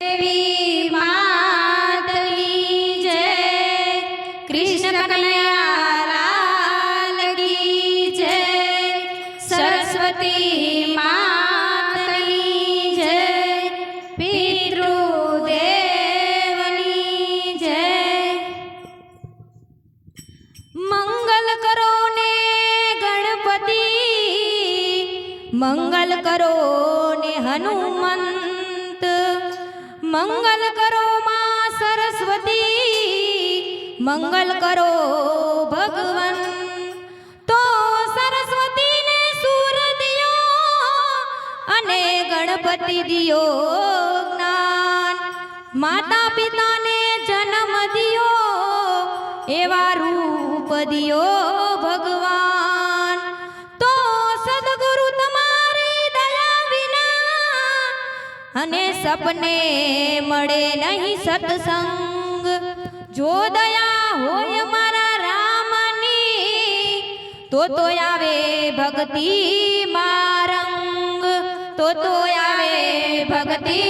દેવી માત કી જય કૃષ્ણ કનૈયા લાલ કી જય સરસ્વતી માત કી જય પિતૃદેવની જય મંગલ કરો ને ગણપતિ મંગલ કરો ને હનુમંત મંગલ કરો માં સરસ્વતી. મંગલ કરો ભગવાન. તો સરસ્વતીને સૂર દિયો અને ગણપતિ દિયો જ્ઞાન. માતા પિતાને જન્મ દિયો, એવા રૂપ દિયો અને સપને મળે નહીં સત્સંગ. જો દયા હોય મારા રામની, તો તો આવે ભક્તિ મારંગ. તો તો આવે ભક્તિ